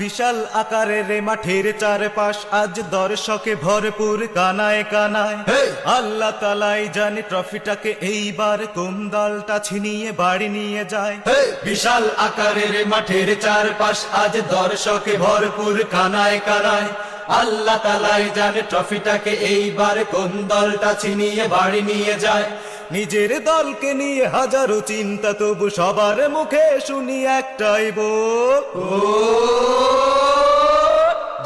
বিশাল আকারের মাঠের চারপাশ আজ দর্শকে ভরপুর কানায় কানায়। আল্লাহ তালাই জানে ট্রফিটাকে এইবার কোন দলটা ছিনিয়ে বাড়ি নিয়ে যায়! বিশাল আকারের মাঠের চারপাশ আজ দর্শকে ভরপুর কানায় কানায়। আল্লাহ তালাই জানে ট্রফিটাকে এইবার কোন দলটা ছিনিয়ে বাড়ি নিয়ে যায়। নিজের দলকে নিয়ে হাজারো চিন্তা তবু সবার মুখে শুনি একটাই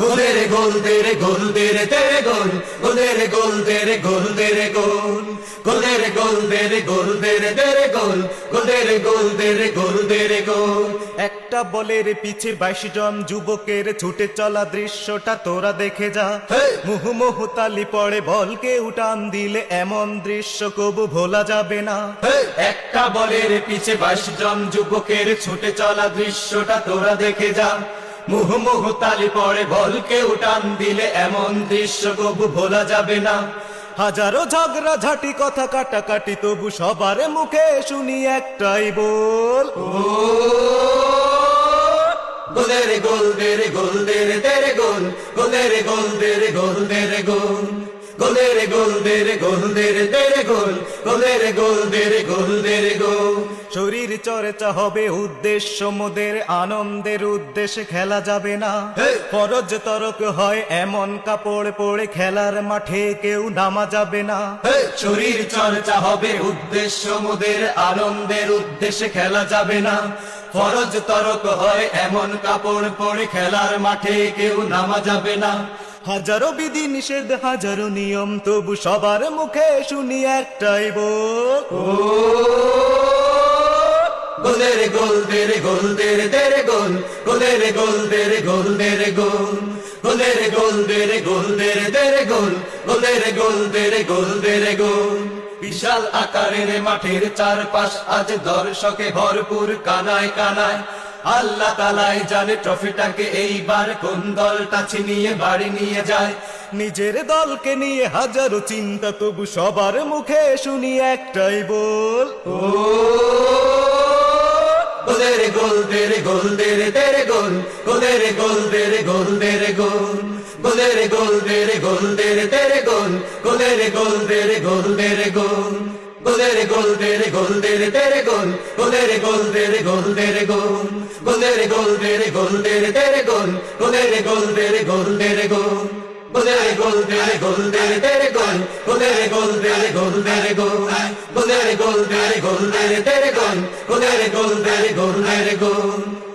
বল গোলের গোল দেরে গোল দেরে তেরে গোল গোলের গোল দেরে গোল দেরে গোল গোলের গোল দেরে গোল দেরে দেরে গোল গোলের গোল দেরে গোল দেরে গোল একটা বলের পিছে বাইশ জন যুবকের ছুটে চলা দৃশ্যটা তোরা দেখে যা! মুহুমুহু তালি পড়ে বলকে উঠান দিলে এমন দৃশ্য কবু ভোলা যাবে না! একটা বলের পিছে বাইশ জন যুবকের ছুটে চলা দৃশ্যটা তোরা দেখে যা মুহ মুহ তালি পড়ে বলকে উঠান দিলে এমন দৃশ্য কবু ভোলা যাবে না। হাজারো ঝগড়া ঝাঁটি কথা কাটাকাটি তবু সবার মুখে শুনি একটাই বল। গোলের গোল দেরে গোল দেরে দেরে গোল, গোলের গোল দেরে গোল দেরে গোল। গোলের গোল দেরে গোল দেরে দেরে গোল, গোলের গোল দেরে গোল দেরে গোল। শরীর চর্চা হবে উদ্দেশ্য মোদের আনন্দের উদ্দেশ্যে খেলা যাবে না! ফরজ তরক হয় এমন কাপড় পরে খেলার মাঠে কেউ নামা যাবে না! শরীর চর্চা হবে উদ্দেশ্য মোদের আনন্দের উদ্দেশ্যে খেলা যাবে না। ফরজ তরক হয় এমন কাপড় পরে খেলার মাঠে কেউ নামা যাবে না। হাজারো বিধি নিষেধ হাজারো নিয়ম তবু সবার মুখে শুনি একটাই বল। গোলের গোল দেরে গোল দেরে দেরে গোল গোলের গোল দেরে গোল দেরে গোল গোলের গোল দেরে গোল দেরে দেরে গোল গোলের গোল দেরে গোল দেরে গোল বিশাল আকারের মাঠের চারপাশ আজ দর্শকে ভরপুর কানায় কানায় আল্লাহ তালাই জানে ট্রফিটাকে এইবার কোন দলটা ছিনিয়ে বাড়ি নিয়ে যায় নিজের দলকে নিয়ে হাজারো চিন্তা তবু সবার মুখে শুনি একটাই বল গোল দেরে গোল দেরে দেরে গোল, গোলের গোল দেরে গোল দেরে গোল গোলের গোল দেরে গোল দেরে দেরে গোল, গোলের গোল দেরে গোল দেরে গোল গোলের গোল দেরে গোল দেরে দেরে গোল, গোলের গোল দেরে গোল দেরে গোল গোলের গোল দেরে গোল দেরে দেরে গোল, গোলের গোল দেরে গোল দেরে গোল। Bolere gol, dere gol, dere dere gol. Bolere gol, dere gol, dere gol. Bolere gol, dere gol, dere dere gol. Bolere gol, dere gol, dere gol.